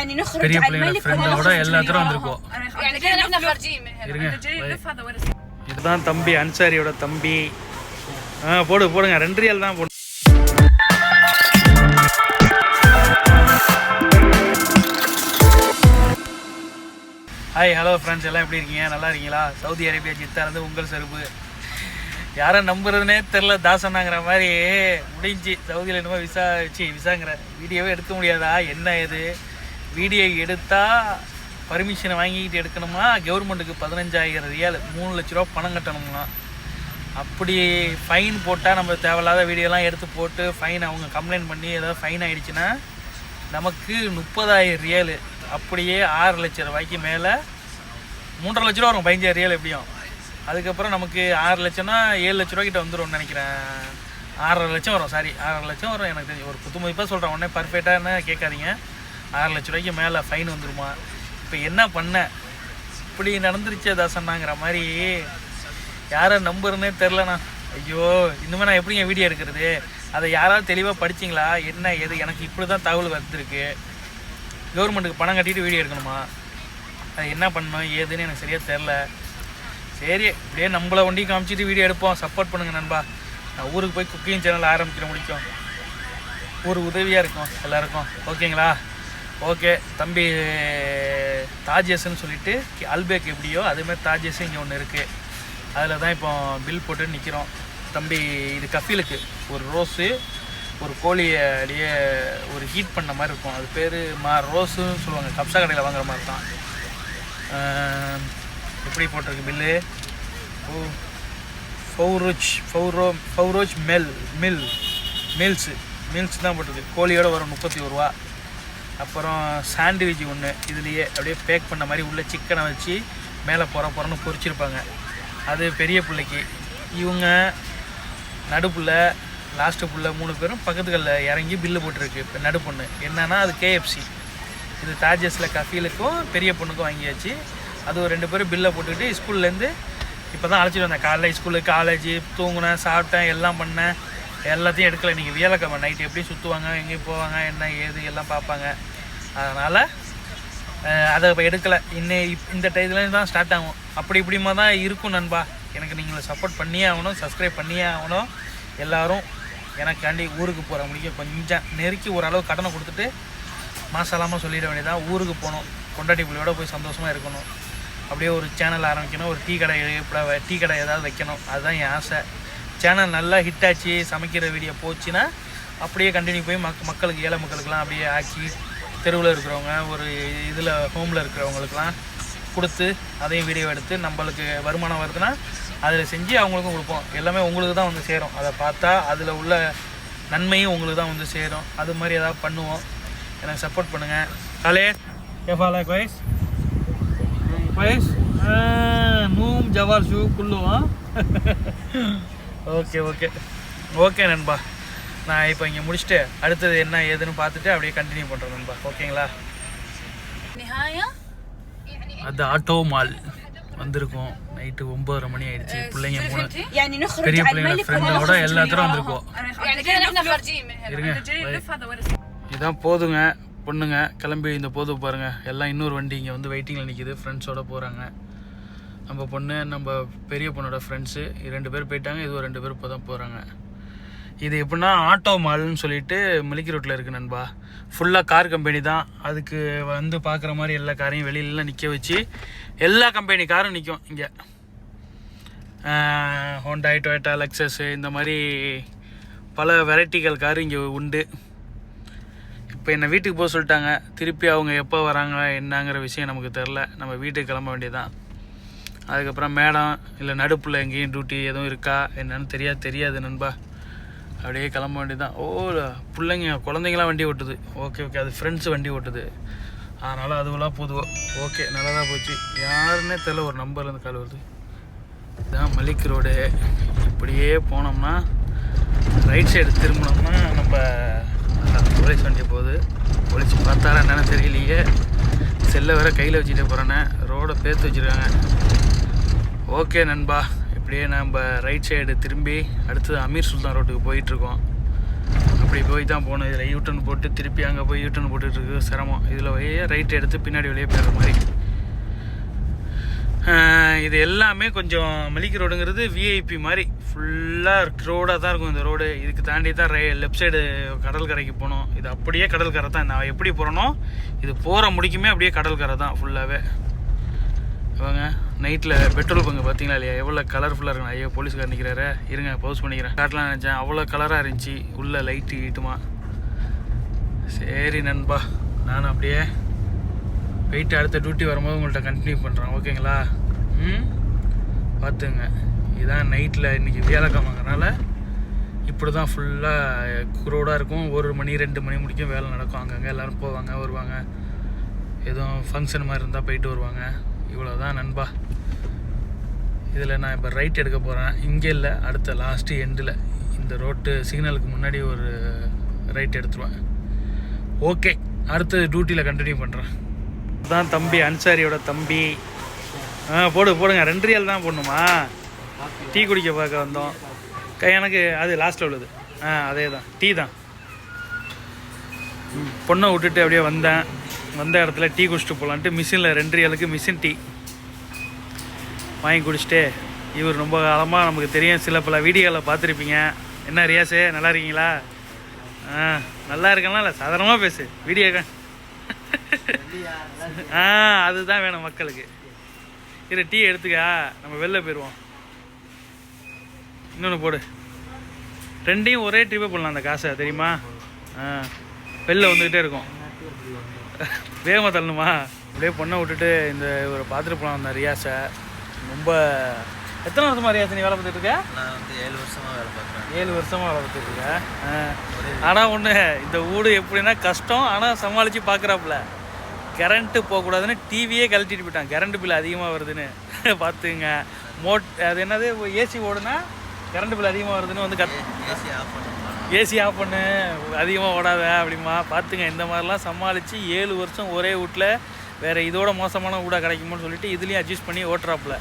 يعني نخرج பெரிய على பிள்ளைங்கள الملك ஃப்ரெண்டோட எல்லாத்தரும் வந்திருக்கோம் يعني كده احنا خارجين من هنا இருங்க جاي نلف هذا ورا இதுதான் தம்பி அன்சாரியோட தம்பி ஆ போடு போடுங்க ரெண்டு ரியல் தான் போடு ஹாய் ஹலோ ஃப்ரெண்ட்ஸ் எல்லாம் எப்படி இருக்கீங்க நல்லா இருக்கீங்களா சவுதி அரேபியா ஜித்தா இருந்து உங்கள் செருப்பு யாரை நம்புறதுனே தெரில தாசனாங்கிற மாதிரி முடிஞ்சு சவுதியில் என்னமோ விசா வச்சு விசாங்கிற வீடியோவே எடுக்க முடியாதா என்ன இது வீடியோ எடுத்தால் பர்மிஷனை வாங்கிக்கிட்டு எடுக்கணுமா? கவர்மெண்ட்டுக்கு பதினஞ்சாயிரம் ரியால் மூணு லட்ச ரூபா பணம் கட்டணுமா அப்படி ஃபைன் போட்டால் நம்ம தேவையில்லாத வீடியோலாம் எடுத்து போட்டு ஃபைன் அவங்க கம்ப்ளைண்ட் பண்ணி ஏதாவது ஃபைன் ஆகிடுச்சுன்னா நமக்கு முப்பதாயிரம் ரியல் அப்படியே ஆறு லட்ச ரூபாய்க்கு மேலே மூன்றரை லட்ச ரூபா வரும். பதினஞ்சாயிரம் ரியல் எப்படியும். அதுக்கப்புறம் நமக்கு ஆறு லட்சம்னா ஏழு லட்ச ரூபா கிட்ட வந்துரும்னு நினைக்கிறேன். ஆறரை லட்சம் வரும். சாரி ஆறரை லட்சம் வரும். எனக்கு தெரிஞ்சு ஒரு குத்துமதிப்பாக சொல்கிறேன் உடனே பர்ஃபெக்டான கேட்காதீங்க. ஆறு லட்ச ரூபாய்க்கு மேலே ஃபைன் வந்துருமா? இப்போ என்ன பண்ண? இப்படி நடந்துருச்சே தாசன்னாங்கிற மாதிரி யாரை நம்புறனே தெரிலண்ணா ஐயோ இனிமேல் நான் எப்படிங்க வீடியோ எடுக்கிறது? அதை யாராவது தெளிவாக படிச்சிங்களா? என்ன எது? எனக்கு இப்படி தான் தகவல் வந்துருக்கு. கவர்மெண்ட்டுக்கு பணம் கட்டிட்டு வீடியோ எடுக்கணுமா? அது என்ன பண்ணணும்? ஏதுன்னு எனக்கு சரியாக தெரில சரி இப்படியே நம்மளை ஒண்டியும் காமிச்சிட்டு வீடியோ எடுப்போம். சப்போர்ட் பண்ணுங்கள் நண்பா. நான் ஊருக்கு போய் குக்கிங் சேனல் ஆரம்பிக்கிற முடிக்கும். ஒரு உதவியாக இருக்கும் எல்லாருக்கும். ஓகேங்களா? ஓகே தம்பி தாஜேஸ்ன்னு சொல்லிட்டு அல்பேக் எப்படியோ அதேமாதிரி தாஜேஸ் இங்கே ஒன்று இருக்குது அதில் தான் இப்போ பில் போட்டு நிற்கிறோம் தம்பி இது கஃபிலுக்கு. ஒரு ரோஸு ஒரு கோழியை அப்படியே ஒரு ஹீட் பண்ண மாதிரி இருக்கும். அது பேர் மா ரோஸுன்னு சொல்லுவாங்க. கப்சா கடையில் வாங்குற மாதிரி தான். எப்படி போட்டிருக்கு பில்லு ஓ ஃபவுரோச் ஃபவுரோ ஃபவுரோச் மெல் மில் மில்ஸு மில்ஸ் தான் போட்டிருக்கு. கோழியோட வரும் முப்பத்தி ஒருவா ரூபா. அப்புறம் சாண்ட்விச் ஒன்று இதுலேயே அப்படியே பேக் பண்ண மாதிரி உள்ள சிக்கனை வச்சு மேலே புற புறன்னு பொரிச்சிருப்பாங்க. அது பெரிய பிள்ளைக்கு. இவங்க நடுப்புள்ள லாஸ்ட்டு புள்ள மூணு பேரும் பக்கத்துகளில் இறங்கி பில்லு போட்டிருக்கு. இப்போ நடு பொண்ணு. என்னன்னா அது கேஎஃப்சி இது தாஜஸில் கஃபீலுக்கும் பெரிய பொண்ணுக்கும் வாங்கியாச்சு. அது ஒரு ரெண்டு பேரும் பில்லை போட்டுக்கிட்டு ஸ்கூல்லேருந்து இப்போ தான் அழைச்சிட்டு வந்தேன். காலைல ஸ்கூலு காலேஜ் தூங்கினேன் சாப்பிட்டேன் எல்லாம் பண்ணேன். எல்லாத்தையும் எடுக்கல. இன்றைக்கி வியலக்கிழமை நைட்டு எப்படி சுற்றுவாங்க எங்கேயும் போவாங்க என்ன ஏது எல்லாம் பார்ப்பாங்க. அதனால் அதை இப்போ எடுக்கலை. இன்னும் இந்த டயத்துலேருந்து தான் ஸ்டார்ட் ஆகும். அப்படி இப்படிமா தான் இருக்கும் நண்பா. எனக்கு நீங்கள் சப்போர்ட் பண்ணியே ஆகணும் சப்ஸ்கிரைப் பண்ணியே ஆகணும். எல்லாரும் எனக்காண்டி ஊருக்கு போகிற முடியும் கொஞ்சம் நெருக்கி ஓரளவு கடனை கொடுத்துட்டு மாசலாமல் சொல்லிட வேண்டியதான் ஊருக்கு போகணும். கொண்டாட்டி புள்ளியோட போய் சந்தோஷமாக இருக்கணும். அப்படியே ஒரு சேனல் ஆரம்பிக்கணும். ஒரு டீ கடை இப்போ டீ கடை ஏதாவது வைக்கணும். அதுதான் என் ஆசை. சேனல் நல்லா ஹிட் ஆச்சு சமைக்கிற வீடியோ போச்சுன்னா அப்படியே கண்டினியூ போய் மக் மக்களுக்கு ஏழை மக்களுக்கெல்லாம் அப்படியே ஆக்கி தெருவில் இருக்கிறவங்க ஒரு இதில் ஹோமில் இருக்கிறவங்களுக்கெல்லாம் கொடுத்து அதையும் வீடியோ எடுத்து நம்மளுக்கு வருமானம் வருதுன்னா அதில் செஞ்சு அவங்களுக்கும் கொடுப்போம். எல்லாமே உங்களுக்கு தான் வந்து சேரும். அதை பார்த்தா அதில் உள்ள நன்மையும் உங்களுக்கு தான் வந்து சேரும். அது மாதிரி ஏதாவது பண்ணுவோம். எனக்கு சப்போர்ட் பண்ணுங்கள் காலே கேஃபாலா கொய்ஸ் கொய்ஸ் நூம் ஜவால் ஷூ குள்ளுவோம். Okay okay. ஓகே நண்பா. நான் இப்போ இங்கே முடிச்சுட்டு அடுத்தது என்ன ஏதுன்னு பார்த்துட்டு அப்படியே கண்டினியூ பண்ணுறோம் நண்பா. ஓகேங்களா? அது ஆட்டோ மால் வந்திருக்கோம். நைட்டு ஒன்பதரை மணி ஆயிடுச்சு. பிள்ளைங்க மூணு பெரிய பிள்ளைங்க ஃப்ரெண்டோட எல்லாத்தரும் வந்திருக்கோம். இதுதான் போதுங்க. பொண்ணுங்க கிளம்பி இந்த போது பாருங்க. எல்லாம் இன்னொரு வண்டி இங்கே வந்து வெயிட்டிங்கில் நிற்கிது ஃப்ரெண்ட்ஸோட போகிறாங்க நம்ம பொண்ணு நம்ம பெரிய பொண்ணோட ஃப்ரெண்ட்ஸு ரெண்டு பேர் போயிட்டாங்க. இது ஒரு ரெண்டு பேர் இப்போ தான் போகிறாங்க இது எப்படின்னா ஆட்டோ மால்னு சொல்லிட்டு மிலிக்கி ரோட்டில் இருக்குது நண்பா. ஃபுல்லாக கார் கம்பெனி தான். அதுக்கு வந்து பார்க்குற மாதிரி எல்லா காரையும் வெளியிலலாம் நிற்க வச்சு எல்லா கம்பெனி காரும் நிற்கும் இங்கே. ஹோண்டாய் டொயட்டா லெக்ஸஸ் இந்த மாதிரி பல வெரைட்டிகள் கார் இங்கே உண்டு. இப்போ என்னை வீட்டுக்கு போக சொல்லிட்டாங்க. திருப்பி அவங்க எப்போ வராங்க என்னங்கிற விஷயம் நமக்கு தெரில. நம்ம வீட்டுக்கு கிளம்ப வேண்டியதான் அதுக்கப்புறம் மேடம் இல்லை நடுப்பில் எங்கேயும் டியூட்டி எதுவும் இருக்கா? என்னன்னு தெரியாது தெரியாது நண்பா. அப்படியே கிளம்ப வேண்டியதான் ஓ பிள்ளைங்க குழந்தைங்களாம் வண்டி ஓட்டுது. ஓகே ஓகே அது ஃப்ரெண்ட்ஸ் வண்டி ஓட்டுது. அதனால் அதுவெல்லாம் போதுவோ? ஓகே நல்லதாக போச்சு. யாருன்னே தெரில ஒரு நம்பர்லேருந்து கால் வருது. இதுதான் மலிக் ரோடு இப்படியே போனோம்னா ரைட் சைடு திரும்பினோம்னா நம்ம போலீஸ் வண்டி போகுது. போலீஸ் பார்த்தாரா என்னென்னு தெரியலையே. செல்லை வேற கையில் வச்சுட்டு போகிறேன்னு ரோடை பேர்த்து வச்சுருக்காங்க. ஓகே நண்பா. அப்படியே நம்ம ரைட் சைடு திரும்பி அடுத்தது அமீர் சுல்தான் ரோட்டுக்கு போயிட்டுருக்கோம். அப்படி போய் தான் போகணும் இதில் யூட்டன் போட்டு திருப்பி அங்கே போய் யூட்டன் போட்டுட்டு இருக்கு சிரமம். இதில் வழியே ரைட் எடுத்து பின்னாடி வெளியே போயிடுற மாதிரி. இது எல்லாமே கொஞ்சம் மிலிக் ரோடுங்கிறது விஐபி மாதிரி ஃபுல்லாக ரோடாக தான் இருக்கும் இந்த ரோடு இதுக்கு தாண்டி தான் ரை லெஃப்ட் சைடு கடற்கரைக்கு போகணும் இது அப்படியே கடற்கரை தான் நான் எப்படி போகிறேனோ இது போகிற முடிக்குமே அப்படியே கடற்கரை தான் ஃபுல்லாகவே இவங்க நைட்டில் பெட்ரோல் பங்கு பார்த்தீங்களா இல்லையா? எவ்வளோ கலர்ஃபுல்லாக இருக்கும் ஐயோ போலீஸ்கார் நிற்கிறாரு இருங்க பவுஸ் பண்ணிக்கிறேன். காட்டலாம் நினச்சேன். அவ்வளோ கலராக இருந்துச்சு. உள்ளே லைட்டு ஈட்டுமா சரி நண்பா. நான் அப்படியே போயிட்டு அடுத்த டியூட்டி வரும்போது உங்கள்கிட்ட கண்டினியூ பண்ணுறேன் ஓகேங்களா ம்? பார்த்துங்க. இதான் நைட்டில் இன்றைக்கி வியாழக்கிழமைங்கனால இப்படி தான் ஃபுல்லாக குரோடாக இருக்கும். ஒரு மணி ரெண்டு மணி முடிக்கும் வேலை நடக்கும். அங்கங்கே எல்லோரும் போவாங்க வருவாங்க. எதுவும் ஃபங்க்ஷன் மாதிரி இருந்தால் போயிட்டு வருவாங்க. இவ்வளோ தான் நண்பா. இதில் நான் இப்போ ரைட் எடுக்க போகிறேன் இங்கே இல்லை அடுத்த லாஸ்ட்டு எண்டில் இந்த ரோட்டு சிக்னலுக்கு முன்னாடி ஒரு ரைட் எடுத்துருவேன். ஓகே அடுத்து டியூட்டியில் கண்டினியூ பண்ணுறேன் தான் தம்பி அன்சாரியோட தம்பி. ஆ போடு போடுங்க. ரெண்டு ரியல் தான் போடணுமா? டீ குடிக்க பார்க்க வந்தோம். க- எனக்கு அது லாஸ்ட்டில் உள்ளது. ஆ அதே தான் டீ தான். பொண்ணை விட்டுட்டு அப்படியே வந்தேன். வந்த இடத்துல டீ குடிச்சிட்டு போகலான்ட்டு மிஷினில் ரெண்டு ரியலுக்கு மிஷின் டீ வாங்கி குடிச்சிட்டு இவர் ரொம்ப காலமாக நமக்கு தெரியும். சில பல வீடியோவில் பார்த்துருப்பீங்க. என்ன ரியாஸு நல்லா இருக்கீங்களா? ஆ நல்லா இருக்கலாம் இல்லை சாதாரணமாக பேசு. வீடியோ ஆ அதுதான் வேணும் மக்களுக்கு. இரு டீ எடுத்துக்கா. நம்ம வெளில போயிடுவோம். இன்னொன்று போடு. ரெண்டையும் ஒரே ட்ரிப்பே போடலாம் அந்த காசை தெரியுமா? ஆ வெளில வந்துக்கிட்டே இருக்கும். வேகமாக தள்ளணுமா? அப்படியே பொண்ணை விட்டுட்டு இந்த இவரை பார்த்துட்டு போகலாம் அந்த ரியாஸை. ரொம்ப எத்தனை வருஷமா ரியாஸ் நீ வேலை பார்த்துட்டு இருக்க? நான் வந்து ஏழு வருஷமா வேலை பார்க்குறேன். ஏழு வருஷமா வேலை பார்த்துட்டு இருக்க. ஆனால் ஒன்று இந்த வீடு எப்படின்னா கஷ்டம் ஆனால் சமாளித்து பார்க்குறாப்புல. கரண்ட்டு போகக்கூடாதுன்னு டிவியே கழட்டிட்டு போயிட்டான். கரண்ட் பில் அதிகமாக வருதுன்னு. பார்த்துங்க மோட் அது என்னது ஏசி ஓடுனா கரண்ட் பில் அதிகமாக வருதுன்னு வந்து கத் ஏசி ஆஃப் பண்ணலாம் ஏசி ஆஃப் பண்ணு அதிகமாக ஓடாத அப்படிமா பார்த்துங்க இந்த மாதிரிலாம் சமாளித்து ஏழு வருஷம் ஒரே வீட்டில் வேறு இதோட மோசமான வீடாக கிடைக்குமோன்னு சொல்லிட்டு இதுலேயும் அட்ஜஸ்ட் பண்ணி ஓட்டுறாப்புல.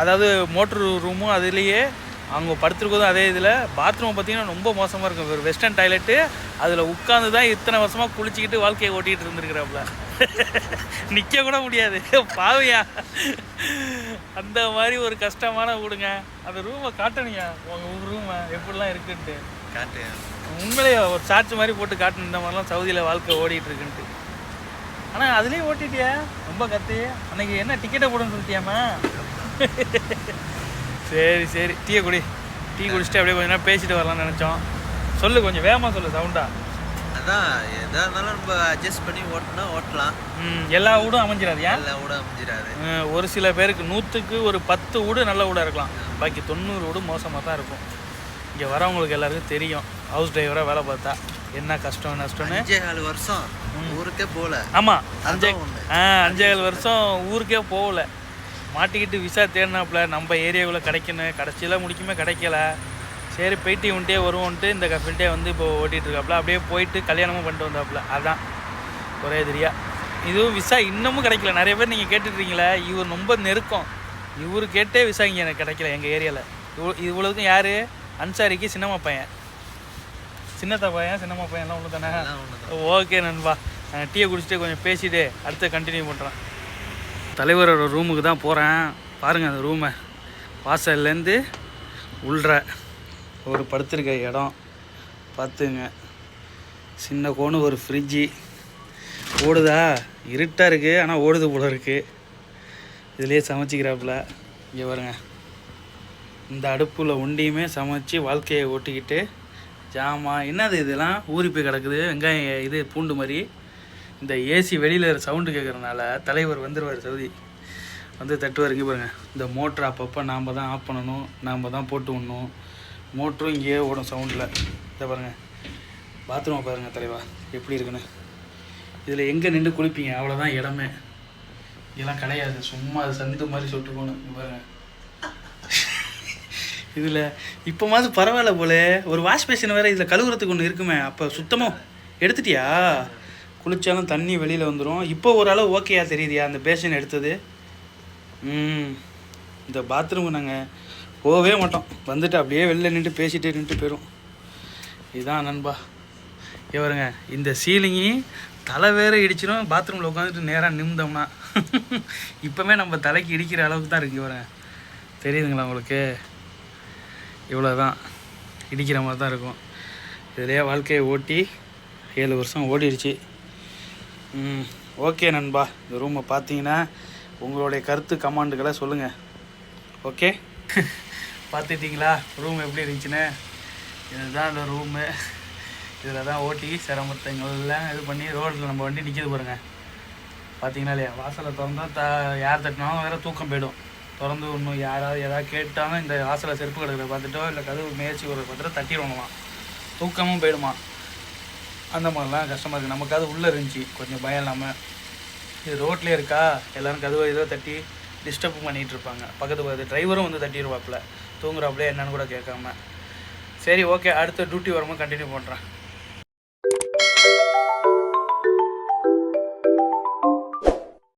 அதாவது மோட்ரு ரூமும் அதுலேயே அவங்க படுத்துருக்கதும் அதே இதில். பாத்ரூம் பார்த்தீங்கன்னா ரொம்ப மோசமாக இருக்கும். ஒரு வெஸ்டர்ன் டாய்லெட்டு அதில் உட்காந்து தான் இத்தனை வருஷமாக குளிச்சிக்கிட்டு வாழ்க்கையை ஓட்டிகிட்டு இருந்திருக்கிறாப்புல. நிற்க கூட முடியாது. பாவியா. அந்த மாதிரி ஒரு கஷ்டமான வீடுங்க அந்த ரூமை காட்டணுங்க உங்கள் ரூமை எப்படிலாம் இருக்குன்ட்டு. காட்டு உண்மையிலேயே ஒரு சார்ஜ் மாதிரி போட்டு காட்டணும் இந்த மாதிரிலாம் சவுதியில் வாழ்க்கை ஓடிட்டு இருக்குன்ட்டு. ஆனால் அதுலேயும் ஓட்டிட்டியா. ரொம்ப கத்து. அன்னைக்கு என்ன டிக்கெட்டை போடுன்னு சொல்லிட்டியாமா சரி சரி. டீயை குடி. டீ குடிச்சிட்டு அப்படியே கொஞ்ச நேரம் பேசிட்டு வரலாம்னு நினச்சோம். சொல்லு கொஞ்சம். வேகமாக சொல்லு சவுண்டா அதான் எதா இருந்தாலும் நம்ம அட்ஜஸ்ட் பண்ணி ஓட்டினா ஓட்டலாம். எல்லா வீடும் அமைஞ்சிடாது ஏன்? எல்லாம் கூட அமைஞ்சிடாது. ஒரு சில பேருக்கு நூற்றுக்கு ஒரு பத்து வீடு நல்ல வீடாக இருக்கலாம். பாக்கி தொண்ணூறு வீடு மோசமாக தான் இருக்கும். இங்கே வரவங்களுக்கு எல்லாருக்கும் தெரியும். ஹவுஸ் டிரைவராக வேலை பார்த்தா என்ன கஷ்டம் நஷ்டம்னு? அஞ்சே கால் வருஷம் ஊருக்கே போகல ஆமாம் அஞ்சே. ஆ அஞ்சேகால் வருஷம் ஊருக்கே போகல. மாட்டிக்கிட்டு விசா தேடினாப்புல நம்ம ஏரியாவில் கிடைக்கணும். கடைசியில் முடிக்குமே கிடைக்கல. சரி போயிட்டு இவன்ட்டே வருவோன்ட்டு இந்த கஃபில்ட்டே வந்து இப்போ ஓட்டிகிட்டு இருக்காப்புல அப்படியே போயிட்டு கல்யாணமும் பண்ணிட்டு வந்தாப்புல. அதான். ஒரே தெரியா இதுவும் விசா இன்னமும் கிடைக்கல. நிறைய பேர் நீங்கள் கேட்டுட்ருக்கீங்களே இவர் ரொம்ப நெருக்கம். இவர் கேட்டே விசா இங்கே எனக்கு கிடைக்கல எங்கள் ஏரியாவில் இவ்வளோ இவ்வளோதுக்கும் யார்? அன்சாரிக்கு சின்னம்மா பையன். சின்னத்தா பையன் சின்னம்மா பையன்லாம் ஒன்று தானே ஓகே நண்பா. நான் டீயை குடிச்சிட்டு கொஞ்சம் பேசிட்டு அடுத்து கண்டினியூ பண்ணுறேன் தலைவரோட ரூமுக்கு தான் போகிறேன் பாருங்கள் அந்த ரூமை வாசல்லேருந்து உள்ற. ஒரு படுத்திருக்க இடம். பார்த்துங்க. சின்ன கோணு ஒரு ஃப்ரிட்ஜி ஓடுதா? இருட்டாக இருக்குது ஆனால் ஓடுது போல இருக்குது இதுலேயே சமைச்சிக்கிறாப்புல. இங்கே பாருங்க. இந்த அடுப்பில் ஒண்டியுமே சமைச்சு வாழ்க்கையை ஓட்டிக்கிட்டு ஜாமான் என்னது இதெல்லாம்? ஊறி போய் கிடக்குது. வெங்காயம் இது பூண்டு மாதிரி. இந்த ஏசி வெளியில் சவுண்டு கேட்குறனால தலைவர் வந்துடுவார் சவுதி. வந்து தட்டுவார். இங்கே பாருங்கள் இந்த மோட்ரு அப்பப்போ நாம் தான் ஆஃப் பண்ணணும். நாம் தான் போட்டு விடணும். மோட்டரும் இங்கேயே ஓடும் சவுண்டில். இதை பாருங்கள் பாத்ரூமை பாருங்கள் தலைவா எப்படி இருக்குன்னு. இதில் எங்கே நின்று குளிப்பீங்க? அவ்வளோதான் இடமே. இதெல்லாம் கிடையாது. சும்மா அது சந்து மாதிரி சொட்டு போகணும். இதில் இப்போ மாதிரி பரவாயில்ல போல. ஒரு வாஷ் பேஷன் வேறு இதில் கழுவுறதுக்கு ஒன்று இருக்குமே. அப்போ சுத்தமாக எடுத்துட்டியா? குளித்தாலும் தண்ணி வெளியில் வந்துடும் இப்போ ஓரளவு ஓகேயா தெரியுதியா அந்த பேஷன் எடுத்தது? ம். இந்த பாத்ரூமுக்கு நாங்கள் போகவே மாட்டோம். வந்துட்டு அப்படியே வெளில நின்று பேசிகிட்டே நின்று போயிடும் இதுதான் நண்பா. இவருங்க இந்த சீலிங்கி தலை வேற இடிச்சிடும் பாத்ரூமில் உட்காந்துட்டு நேராக நிமிந்தோம்னா. இப்போவே நம்ம தலைக்கு இடிக்கிற அளவுக்கு தான் இருக்குது இவருங்க தெரியுதுங்களா உங்களுக்கு? இவ்வளோ தான் இடிக்கிற மாதிரி தான் இருக்கும். இதிலேயே வாழ்க்கையை ஓட்டி ஏழு வருஷம் ஓடிடுச்சு ம் ஓகே நண்பா. இந்த ரூமை பார்த்தீங்கன்னா உங்களுடைய கருத்து கமாண்டுகளை சொல்லுங்கள் ஓகே? பார்த்துட்டிங்களா? ரூம் எப்படி இருந்துச்சுன்னு? இதுதான் இந்த ரூமு இதில் தான் ஓட்டி சிரமத்தங்கள்லாம் இது பண்ணி ரோட்டில் நம்ம வண்டி நிற்கிது பாருங்க. பார்த்தீங்களா இல்லையா? வாசலை திறந்தால் த யார் தட்டினாலும் வேறு தூக்கம் போயிடும். திறந்து ஒன்றும் யாராவது எதாவது கேட்டாலும் இந்த வாசலை செருப்பு கிடக்கிறத பார்த்துட்டோ இல்லை கதவு முயற்சி ஒரு பார்த்துட்டு தட்டிடுவாங்களாம். தூக்கமும் போயிடுமா அந்த மாதிரிலாம் கஷ்டமாக இருக்குது நமக்கு அது உள்ளே இருந்துச்சு. கொஞ்சம் பயம் இல்லாமல் இது ரோட்லேயே இருக்கா? எல்லாரும் கதவை ஏதோ தட்டி டிஸ்டர்ப் பண்ணிகிட்டு இருப்பாங்க பக்கத்து பக்கத்து டிரைவரும் வந்து தட்டிடுவாப்புல தூங்குறாப்புல என்னன்னு கூட கேட்காம. சரி ஓகே அடுத்த டியூட்டி வரும்போது கண்டினியூ பண்ணுறேன்